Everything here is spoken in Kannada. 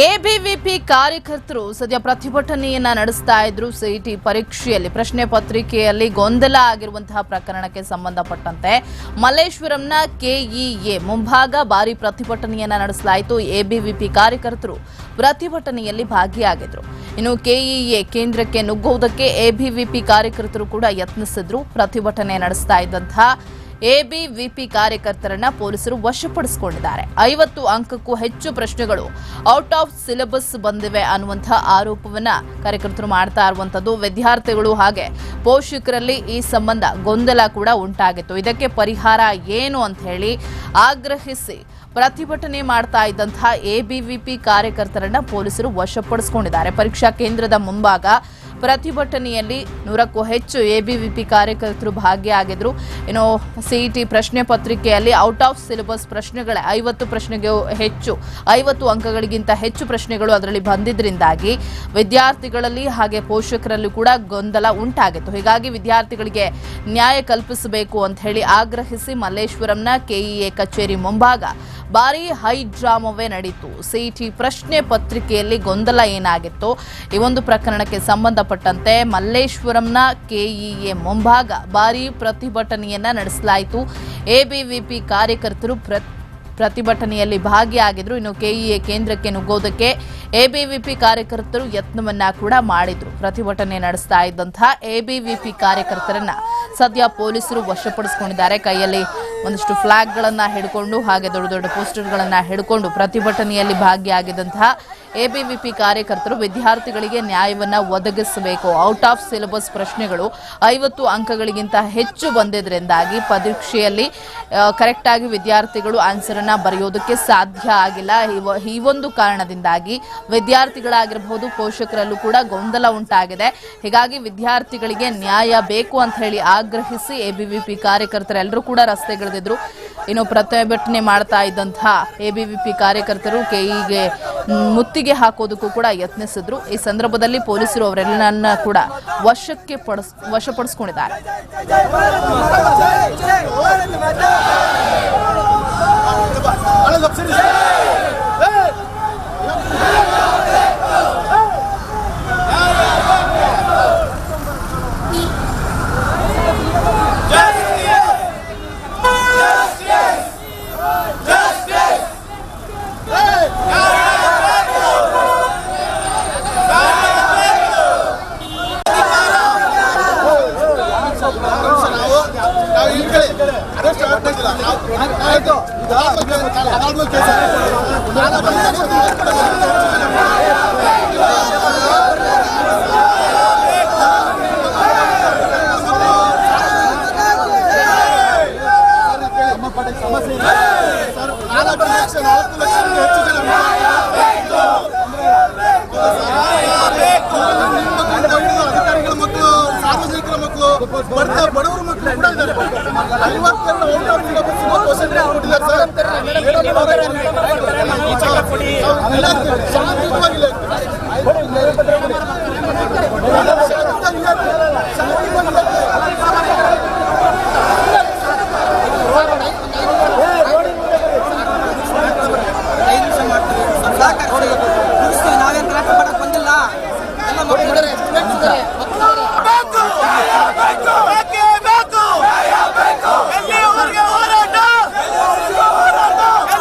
ಎಬಿವಿಪಿ ಕಾರ್ಯಕರ್ತರು ಸದ್ಯ ಪ್ರತಿಭಟನೆಯನ್ನ ನಡೆಸ್ತಾ ಇದ್ರು. ಸಿಇಟಿ ಪರೀಕ್ಷೆಯಲ್ಲಿ, ಪ್ರಶ್ನೆ ಪತ್ರಿಕೆಯಲ್ಲಿ ಗೊಂದಲ ಆಗಿರುವಂತಹ ಪ್ರಕರಣಕ್ಕೆ ಸಂಬಂಧಪಟ್ಟಂತೆ ಮಲ್ಲೇಶ್ವರಂನ ಕೆಇಎ ಮುಂಭಾಗ ಭಾರಿ ಪ್ರತಿಭಟನೆಯನ್ನ ನಡೆಸಲಾಯಿತು. ಎಬಿವಿಪಿ ಕಾರ್ಯಕರ್ತರು ಪ್ರತಿಭಟನೆಯಲ್ಲಿ ಭಾಗಿಯಾಗಿದ್ರು. ಇನ್ನು ಕೆಇಎ ಕೇಂದ್ರಕ್ಕೆ ನುಗ್ಗುವುದಕ್ಕೆ ಎಬಿವಿಪಿ ಕಾರ್ಯಕರ್ತರು ಕೂಡ ಯತ್ನಿಸಿದ್ರು. ಪ್ರತಿಭಟನೆ ನಡೆಸ್ತಾ ಇದ್ದಂತಹ ಎಬಿವಿಪಿ ಕಾರ್ಯಕರ್ತರನ್ನ ಪೊಲೀಸರು ವಶಪಡಿಸಿಕೊಂಡಿದ್ದಾರೆ. ಐವತ್ತು ಅಂಕಕ್ಕೂ ಹೆಚ್ಚು ಪ್ರಶ್ನೆಗಳು ಔಟ್ ಆಫ್ ಸಿಲೆಬಸ್ ಬಂದಿವೆ ಅನ್ನುವಂತಹ ಆರೋಪವನ್ನ ಕಾರ್ಯಕರ್ತರು ಮಾಡ್ತಾ ಇರುವಂತದ್ದು ವಿದ್ಯಾರ್ಥಿಗಳು ಹಾಗೆ ಪೋಷಕರಲ್ಲಿ ಈ ಸಂಬಂಧ ಗೊಂದಲ ಕೂಡ ಉಂಟಾಗಿತ್ತು. ಇದಕ್ಕೆ ಪರಿಹಾರ ಏನು ಅಂತ ಹೇಳಿ ಆಗ್ರಹಿಸಿ ಪ್ರತಿಭಟನೆ ಮಾಡ್ತಾ ಇದ್ದಂತಹ ಎಬಿವಿಪಿ ಕಾರ್ಯಕರ್ತರನ್ನ ಪೊಲೀಸರು ವಶಪಡಿಸಿಕೊಂಡಿದ್ದಾರೆ. ಪರೀಕ್ಷಾ ಕೇಂದ್ರದ ಮುಂಭಾಗ ಪ್ರತಿಭಟನೆಯಲ್ಲಿ ನೂರಕ್ಕೂ ಹೆಚ್ಚು ಎಬಿವಿಪಿ ಕಾರ್ಯಕರ್ತರು ಭಾಗಿಯಾಗಿದ್ರು. ಇನ್ನು ಸಿಇಟಿ ಪ್ರಶ್ನೆ ಪತ್ರಿಕೆಯಲ್ಲಿ ಔಟ್ ಆಫ್ ಸಿಲೆಬಸ್ ಪ್ರಶ್ನೆಗಳೇ ಐವತ್ತು ಪ್ರಶ್ನೆಗೆ ಹೆಚ್ಚು, ಐವತ್ತು ಅಂಕಗಳಿಗಿಂತ ಹೆಚ್ಚು ಪ್ರಶ್ನೆಗಳು ಅದರಲ್ಲಿ ಬಂದಿದ್ದರಿಂದಾಗಿ ವಿದ್ಯಾರ್ಥಿಗಳಲ್ಲಿ ಹಾಗೆ ಪೋಷಕರಲ್ಲೂ ಕೂಡ ಗೊಂದಲ ಉಂಟಾಗಿತ್ತು. ಹೀಗಾಗಿ ವಿದ್ಯಾರ್ಥಿಗಳಿಗೆ ನ್ಯಾಯ ಕಲ್ಪಿಸಬೇಕು ಅಂತ ಹೇಳಿ ಆಗ್ರಹಿಸಿ ಮಲ್ಲೇಶ್ವರಂನ ಕೆಇಎ ಕಚೇರಿ ಮುಂಭಾಗ ಭಾರಿ ಹೈ ಡ್ರಾಮವೇ ನಡೀತು. ಸಿಇಟಿ ಪ್ರಶ್ನೆ ಪತ್ರಿಕೆಯಲ್ಲಿ ಗೊಂದಲ ಏನಾಗಿತ್ತು? ಈ ಒಂದು ಪ್ರಕರಣಕ್ಕೆ ಸಂಬಂಧಪಟ್ಟಂತೆ ಮಲ್ಲೇಶ್ವರಂನ ಕೆಇಎ ಮುಂಭಾಗ ಭಾರೀ ಪ್ರತಿಭಟನೆಯನ್ನ ನಡೆಸಲಾಯಿತು. ಎಬಿವಿಪಿ ಕಾರ್ಯಕರ್ತರು ಪ್ರ, ಪ್ರತಿಭಟನೆಯಲ್ಲಿ ಭಾಗಿಯಾಗಿದ್ರು. ಇನ್ನು ಕೆಇಎ ಕೇಂದ್ರಕ್ಕೆ ನುಗ್ಗೋದಕ್ಕೆ ಎಬಿವಿಪಿ ಕಾರ್ಯಕರ್ತರು ಯತ್ನವನ್ನ ಕೂಡ ಮಾಡಿದ್ರು. ಪ್ರತಿಭಟನೆ ನಡೆಸ್ತಾ ಇದ್ದಂತಹ ಎಬಿವಿಪಿ ಕಾರ್ಯಕರ್ತರನ್ನ ಸದ್ಯ ಪೊಲೀಸರು ವಶಪಡಿಸಿಕೊಂಡಿದ್ದಾರೆ. ಕೈಯಲ್ಲಿ ಒಂದಿಷ್ಟು ಫ್ಲಾಗ್ಗಳನ್ನ ಹಿಡ್ಕೊಂಡು, ಹಾಗೆ ದೊಡ್ಡ ದೊಡ್ಡ ಪೋಸ್ಟರ್ಗಳನ್ನ ಹಿಡ್ಕೊಂಡು ಪ್ರತಿಭಟನೆಯಲ್ಲಿ ಭಾಗಿಯಾಗಿದ್ದಂತಹ ಎಬಿವಿಪಿ ಕಾರ್ಯಕರ್ತರು ವಿದ್ಯಾರ್ಥಿಗಳಿಗೆ ನ್ಯಾಯವನ್ನ ಒದಗಿಸಬೇಕು. ಔಟ್ ಆಫ್ ಸಿಲೆಬಸ್ ಪ್ರಶ್ನೆಗಳು ಐವತ್ತು ಅಂಕಗಳಿಗಿಂತ ಹೆಚ್ಚು ಬಂದಿದ್ದರಿಂದಾಗಿ ಪರೀಕ್ಷೆಯಲ್ಲಿ ಕರೆಕ್ಟಾಗಿ ವಿದ್ಯಾರ್ಥಿಗಳು ಆನ್ಸರ್ ಅನ್ನ ಬರೆಯೋದಕ್ಕೆ ಸಾಧ್ಯ ಆಗಿಲ್ಲ. ಈ ಒಂದು ಕಾರಣದಿಂದಾಗಿ ವಿದ್ಯಾರ್ಥಿಗಳಾಗಿರಬಹುದು, ಪೋಷಕರಲ್ಲೂ ಕೂಡ ಗೊಂದಲ ಉಂಟಾಗಿದೆ. ಹೀಗಾಗಿ ವಿದ್ಯಾರ್ಥಿಗಳಿಗೆ ನ್ಯಾಯ ಬೇಕು ಅಂತ ಹೇಳಿ ಆಗ್ರಹಿಸಿ ಎಬಿವಿಪಿ ಕಾರ್ಯಕರ್ತರೆಲ್ಲರೂ ಕೂಡ ರಸ್ತೆಗಿಳಿದಿದ್ರು. ಇನ್ನು ಪ್ರತಿಭಟನೆ ಮಾಡ್ತಾ ಇದ್ದಂತಹ ಎಬಿವಿಪಿ ಕಾರ್ಯಕರ್ತರು ಕೆಇಗೆ ಮುತ್ತಿಗೆ ಹಾಕೋದಕ್ಕೂ ಕೂಡ ಯತ್ನಿಸಿದ್ರು. ಈ ಸಂದರ್ಭದಲ್ಲಿ ಪೊಲೀಸರು ಅವರೆಲ್ಲರನ್ನ ಕೂಡ ವಶಕ್ಕೆ ಪಡಿಸ್, ವಶಪಡಿಸಿಕೊಂಡಿದ್ದಾರೆ. ಬಡವರ ಮಕ್ಕಳು ಕೂಡ ಇದ್ದಾರೆ ಐವತ್ತೆರಡು ಔಟ್ ಆಫ್ ಸಿಲೆಬಸ್ ಕ್ವಶನ್ ಕೊಟ್ಟಿದ್ದಾರೆ ಸರ್ ಶಾಂತಿಯುತವಾಗಿಲ್ಲ